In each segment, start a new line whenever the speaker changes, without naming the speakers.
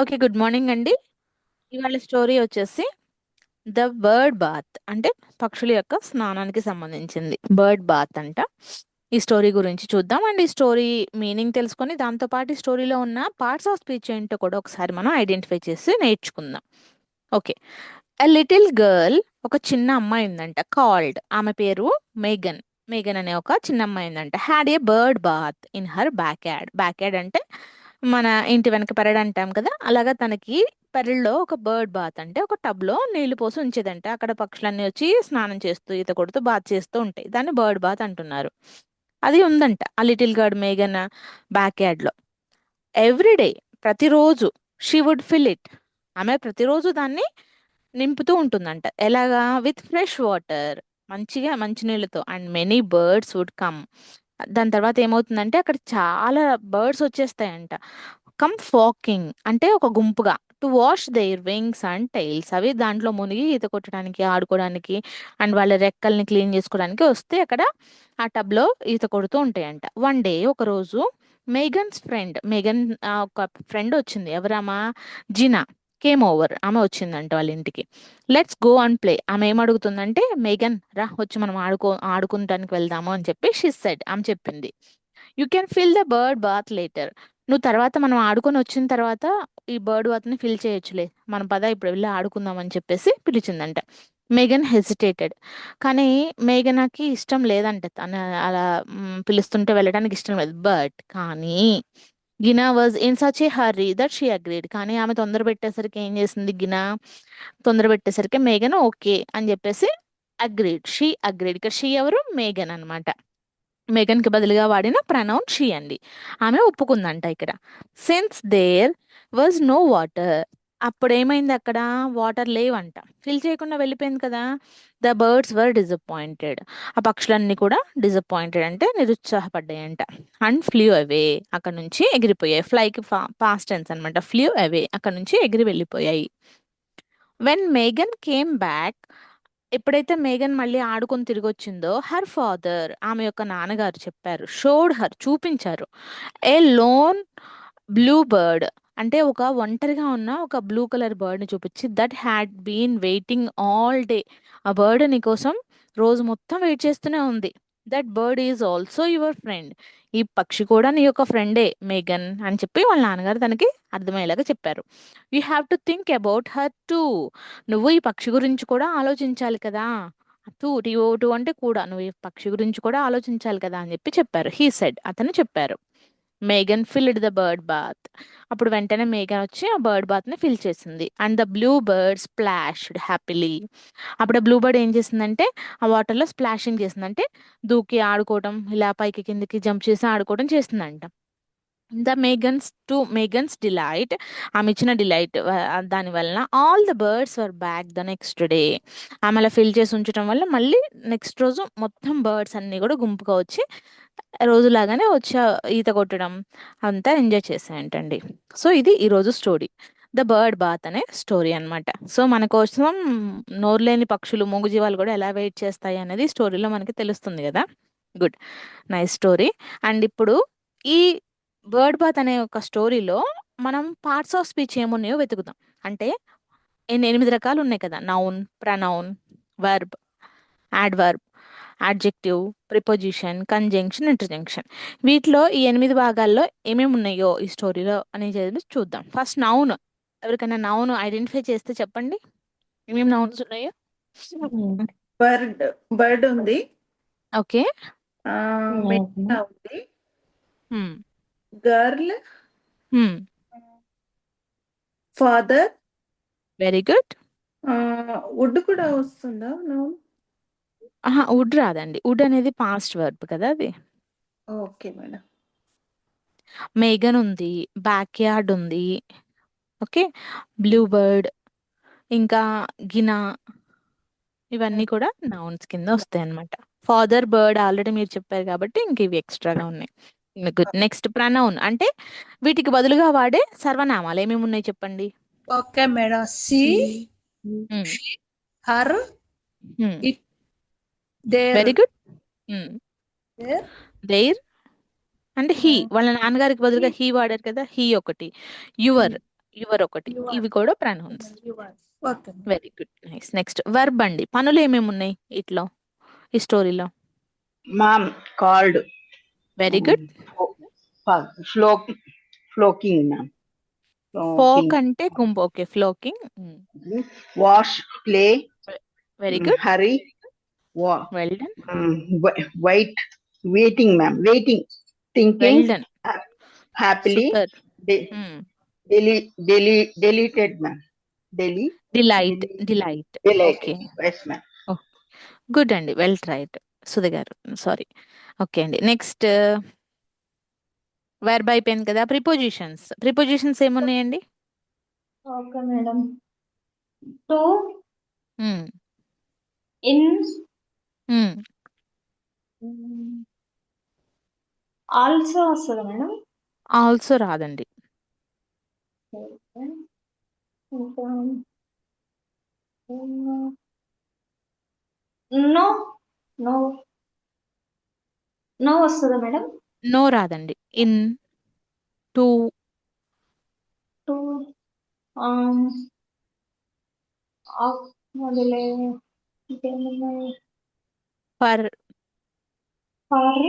Okay. Good morning అండి. ఇవాళ story వచ్చేసి 'ద బర్డ్ బాత్' అంటే పక్షుల యొక్క స్నానానికి సంబంధించింది. బర్డ్ బాత్ అంట. ఈ స్టోరీ గురించి చూద్దాం. అండ్ ఈ స్టోరీ మీనింగ్ తెలుసుకొని దాంతో పాటు ఈ స్టోరీలో ఉన్న పార్ట్స్ ఆఫ్ స్పీచ్ ఏంటో కూడా ఒకసారి మనం ఐడెంటిఫై చేసి నేర్చుకుందాం. ఓకే. ఎ లిటిల్ గర్ల్ ఒక చిన్న అమ్మాయి ఉందంట. కాల్డ్ ఆమె పేరు మేగన్. మేగన్ అనే ఒక చిన్న అమ్మాయి ఉందంట. Had a bird bath in her back yard. Back yard అంటే మన ఇంటి వెనక పెరడు అంటాం కదా! అలాగా తనకి పెరడులో ఒక బర్డ్ బాత్ అంటే ఒక టబ్‌లో నీళ్ళు పోసి ఉంచేదంట. అక్కడ పక్షులన్నీ వచ్చి స్నానం చేస్తూ, ఈత కొడుతూ, బాత్ చేస్తూ ఉంటాయి. దాన్ని బర్డ్ బాత్ అంటున్నారు. అది ఉందంట. ఆ లిటిల్ గార్డ్ మేఘన బ్యాక్ యార్డ్‌లో. ఎవ్రీ డే ప్రతిరోజు షీ వుడ్ ఫిల్ ఇట్. ఆమె ప్రతిరోజు దాన్ని నింపుతూ ఉంటుందంట. ఎలాగా? విత్ ఫ్రెష్ వాటర్ మంచిగా మంచినీళ్ళతో and many birds would come. దాని తర్వాత ఏమవుతుందంటే అక్కడ చాలా బర్డ్స్ వచ్చేస్తాయంట. కమ్ ఫాకింగ్ అంటే ఒక గుంపుగా to wash their wings and tails అవి దాంట్లో మునిగి ఈత కొట్టడానికి, ఆడుకోవడానికి అండ్ వాళ్ళ రెక్కల్ని క్లీన్ చేసుకోవడానికి వస్తే అక్కడ ఆ టబ్‌లో ఈత కొడుతూ ఉంటాయంట. వన్ డే ఒకరోజు మేగన్స్ ఫ్రెండ్ మేగన్ ఒక ఫ్రెండ్ వచ్చింది. ఎవరమ్మా జినా కేమ్ ఓవర్. ఆమె వచ్చిందంట వాళ్ళ ఇంటికి. Let's go and play. ఆమె ఏమడుగుతుందంటే మేఘన్ రా వచ్చి మనం ఆడుకో ఆడుకుంటానికి వెళ్దాము అని చెప్పి షీ సెడ్. ఆమె చెప్పింది. You can fill the bird bath later. నువ్వు తర్వాత మనం ఆడుకొని వచ్చిన తర్వాత ఈ బర్డ్ బాత్‌ని ఫిల్ చేయొచ్చులే. మనం పద ఇప్పుడు వెళ్ళి ఆడుకుందాం అని చెప్పేసి పిలిచిందంట. మేఘన్ హెసిటేటెడ్. కానీ మేఘనాకి ఇష్టం లేదంట. తను అలా పిలుస్తుంటే వెళ్ళడానికి ఇష్టం లేదు. బట్ కానీ Gina was in such a hurry that she agreed. కానీ ఆమె తొందర పెట్టేసరికి ఏం చేసింది గినా? తొందర పెట్టేసరికి మేఘన్ ఓకే అని చెప్పేసి అగ్రీడ్. She agreed. ఇక్కడ షీ ఎవరు? మేఘన్ అనమాట మేఘన్కి బదులుగా వాడిన ప్రనౌన్ షీ అండి. ఆమె ఒప్పుకుందంట ఇక్కడ. Since there was no water. అప్పుడేమైంది అక్కడ? వాటర్ లేవంట. ఫిల్ చేయకుండా వెళ్ళిపోయింది కదా! The birds were disappointed. ఆ పక్షులన్నీ కూడా డిసప్పాయింటెడ్ అంటే నిరుత్సాహపడ్డాయంట. And flu away. అక్కడ నుంచి ఎగిరిపోయాయి. ఫ్లైకి ఫా పాస్ట్ టెన్స్ అనమాట. Flew away. అక్కడ నుంచి ఎగిరి వెళ్ళిపోయాయి. వెన్ మేగన్ కేమ్ బ్యాక్ ఎప్పుడైతే మేఘన్ మళ్ళీ ఆడుకొని తిరిగొచ్చిందో హర్ ఫాదర్ ఆమె యొక్క నాన్నగారు చెప్పారు. షోడ్ హర్ చూపించారు. ఏ లోన్ బ్లూ బర్డ్ అంటే ఒక ఒంటరిగా ఉన్న ఒక బ్లూ కలర్ బర్డ్‌ని చూపించి that had been waiting all day. ఆ బర్డ్ నీ కోసం రోజు మొత్తం వెయిట్ చేస్తూనే ఉంది. That bird is also your friend. ఈ పక్షి కూడా నీ యొక్క ఫ్రెండే మేఘన్ అని చెప్పి వాళ్ళ నాన్నగారు తనకి అర్థమయ్యేలాగా చెప్పారు. You have to think about her too. నువ్వు ఈ పక్షి గురించి కూడా ఆలోచించాలి కదా! టూ టీఓ టూ అంటే కూడా. నువ్వు ఈ పక్షి గురించి కూడా ఆలోచించాలి కదా! అని చెప్పి చెప్పారు. హీ సెడ్ అతను చెప్పారు. Megan filled the bird bath. అప్పుడు వెంటనే మేఘన్ వచ్చి ఆ బర్డ్ బాత్‌ని ఫిల్ చేసింది. And the blue bird splashed happily. అప్పుడు ఆ బ్లూ బర్డ్ ఏం చేసిందంటే ఆ వాటర్‌లో స్ప్లాషింగ్ చేసిందంటే దూకి ఆడుకోవడం, ఇలా పైకి కిందకి జంప్ చేసి ఆడుకోవడం చేస్తుందంట. The Megan's to Megan's delight ఆమె ఇచ్చిన డిలైట్ దాని వలన all the birds were back the next day. ఆమె అలా ఫిల్ చేసి ఉంచటం వల్ల మళ్ళీ నెక్స్ట్ రోజు మొత్తం బర్డ్స్ అన్నీ కూడా గుంపుగా వచ్చి రోజులాగానే వచ్చా ఈత కొట్టడం అంతా ఎంజాయ్ చేసాయంటండి. సో, ఇది ఈరోజు స్టోరీ. 'ద బర్డ్ బాత్' అనే స్టోరీ అనమాట. సో, మన కోసం నోరులేని పక్షులు, మూగజీవాలు కూడా ఎలా వెయిట్ చేస్తాయి అనేది స్టోరీలో మనకి తెలుస్తుంది కదా గుడ్. Nice story. అండ్ ఇప్పుడు ఈ బర్డ్ బాత్ అనే ఒక స్టోరీలో మనం పార్ట్స్ ఆఫ్ స్పీచ్ ఏమున్నాయో వెతుకుదాం. అంటే ఎనిమిది రకాలు ఉన్నాయి కదా! Noun, pronoun, verb, adverb, adjective, preposition, conjunction, interjection. వీటిలో ఈ 8 భాగాల్లో ఏమేమి ఉన్నాయో ఈ స్టోరీలో అనేది చూద్దాం. First noun. ఎవరికైనా నౌన్ ఐడెంటిఫై చేస్తే చెప్పండి. ఏమేమి నౌన్స్ ఉన్నాయో?
బర్డ్ బర్డ్ ఉంది.
ఓకే.
మేఘన ఉంది.
హ్మ్.
గర్ల్,
హ్మ్.
Father
very good.
వుడ్ కూడా వస్తుందా నౌన్?
అహా! వుడ్ రాదండి. వుడ్ అనేది పాస్ట్ వర్బ్ కదా అది.
Okay madam.
మేగన్ ఉంది. బ్యాక్ యార్డ్ ఉంది. ఓకే. బ్లూ బర్డ్ ఇంకా గినా ఇవన్నీ కూడా నౌన్స్ కింద వస్తాయన్నమాట. ఫాదర్, బర్డ్ ఆల్రెడీ మీరు చెప్పారు కాబట్టి ఇంక ఇవి ఎక్స్‌ట్రాగా ఉన్నాయి. గుడ్. నెక్స్ట్ ప్రనౌన్ అంటే వీటికి బదులుగా వాడే సర్వనామాలు ఏమేమి ఉన్నాయి చెప్పండి?
Okay madam. She,
hmm.
Her,
hmm.
It, their,
very good. Hmm.
Their,
their అంటే హీ. వాళ్ళ నాన్నగారికి బదులుగా
హీ.
వాడారు కదా! హీ ఒకటి. యువర్. యువర్ ఒకటి
Your.
ఇవి కూడా pronouns. Very good nice next verb అండి పనులు ఏమేమి ఉన్నాయి ఇట్లో ఈ స్టోరీలో
Mom called
very good
flock, flocking, ma'am.
Flock. అంటే గుంపు okay flocking
Wash, play,
very good
hurry, mm, ha- happily,
super
de- deli- deli- deleted, ma'am. Deli,
delight
deli-
delight
delighted.
Okay
Yes, ma'am.
Good అండి well tried Sudha గారు sorry okay అండి next verb అయిపోయింది కదా prepositions prepositions ఏమున్నాయండి
okay madam to
mm.
Also వస్తుంది madam?
Also రాదండి.
ఇంకా no no. No వస్తుందా మేడం?
నో రాదండి. ఇన్ టు
టు వదిలే. ఇంకేమున్నాయి?
ఫర్
ఫర్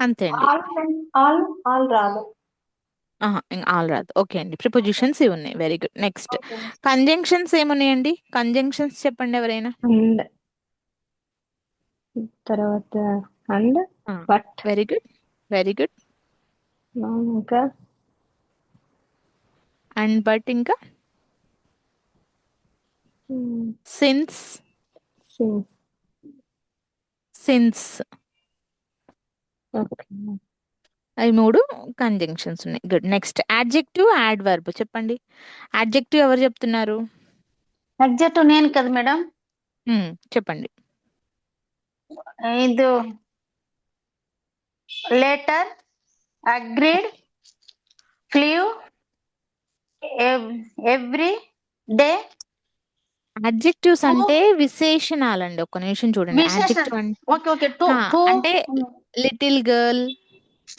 అంతే అండి.
ఆల్ రాదు.
ఆల్ రాదు. ఓకే అండి. ప్రిపోజిషన్స్ ఇవి ఉన్నాయి. Very good. నెక్స్ట్. కంజంక్షన్స్ ఏమున్నాయండి? కంజంక్షన్స్ చెప్పండి ఎవరైనా.
అండ్ తర్వాత and. But.
Very good. Very good.
ఇంకా?
అండ్ బట్ ఇంకా? సిన్స్
సిన్స్
సిన్స్ అవి మూడు కంజంక్షన్స్ ఉన్నాయి. Good next adjective adverb చెప్పండి. యాడ్జెక్టివ్ ఎవరు చెప్తున్నారు?
యాడ్జెక్టివ్ నేను కదా మేడం.
Hmm. చెప్పండి.
ఇది later agreed flew every day
adjectives అంటే విశేషణాలండి. ఒక్క నిమిషం చూడండి. యాడ్జెక్టివ్ అంటే
ఓకే ఓకే. టూ
ఆ,
టూ
అంటే లిటిల్ గర్ల్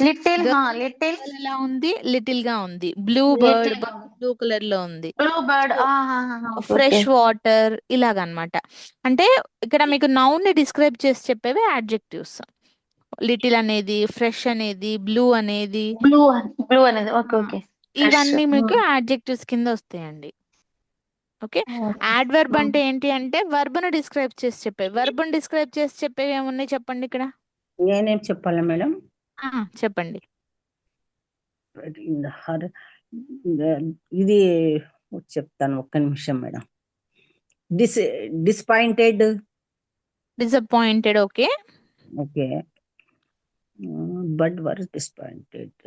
లిటిల్ లిటిల్.
ఎలా ఉంది? లిటిల్గా ఉంది. బ్లూ బర్డ్ బ్లూ కలర్లో ఉంది.
Blue bird.
ఫ్రెష్ వాటర్ ఇలాగనమాట. అంటే ఇక్కడ మీకు నౌన్ని డిస్క్రైబ్ చేసి చెప్పేవి యాడ్జెక్టివ్స్ లిటిల్ అనేది ఫ్రెష్ అనేది బ్లూ అనేది.
బ్లూ బ్లూ అనేది. Okay okay.
ఇవన్నీ. మీకు యాడ్జెక్టివ్స్ కింద వస్తాయండి. ఓకే? యాడ్ వర్బ్ అంటే ఏంటి అంటే verb ను డిస్క్రైబ్ చేసి చెప్పేవి. verb ను డిస్క్రైబ్ చేసి చెప్పేవి ఏమున్నాయి చెప్పండి ఇక్కడ?
నేనేం చెప్పాలా మేడం?
చెప్పండి.
ఇది చెప్తాను ఒక్క నిమిషం madam. Dis disappointed?
Disappointed okay.
Okay. But were disappointed.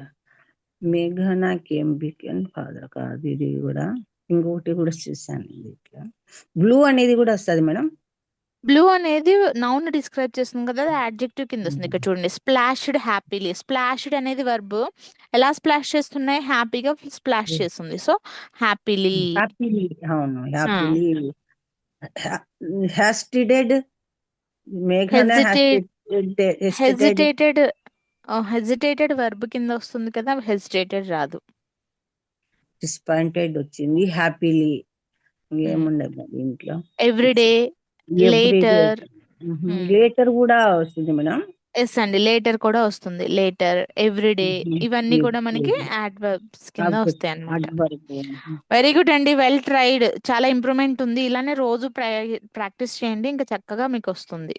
మేఘనా కేమ్ బికెన్ ఫాదర్ కాదు ఇది కూడా. ఇంకొకటి కూడా చూసాను ఇట్లా. బ్లూ అనేది కూడా వస్తుంది మేడం.
బ్లూ అనేది నౌన్ డిస్క్రైబ్ చేస్తుంది కదా అది యాడ్జెక్టివ్ కింద వస్తుంది. ఇక్కడ చూడండి స్ప్లాష్డ్ హ్యాపీలీ స్ప్లాష్డ్ అనేది వర్బ్ ఎలా స్ప్లాష్ చేస్తున్నాయి? హ్యాపీగా స్ప్లాష్ చేస్తుంది. సో హ్యాపీలీ
హ్యాపీలీ అవును. హ్యాపీలీ
హెజిటేటెడ్ హెజిటేటెడ్ వర్బ్ కింద వస్తుంది కదా హెజిటేటెడ్ రాదు.
డిస్పాయింటెడ్ వచ్చింది. హ్యాపీలీ ఏముండదు మరి ఇంట్లో
ఎవ్రీడే లేటర్.
లేటర్ కూడా వస్తుంది మేడం.
ఎస్ అండి లేటర్ కూడా వస్తుంది. Later everyday
Mhm.
ఇవన్నీ కూడా మనకి
Everyday.
యాడ్ వర్బ్స్ కింద వస్తాయి అన్నమాట.
adverb.
వెరీ గుడ్ అండి వెల్ ట్రైడ్ చాలా ఇంప్రూవ్మెంట్ ఉంది. ఇలానే రోజు ప్రాక్టీస్ చేయండి. ఇంకా చక్కగా మీకు వస్తుంది.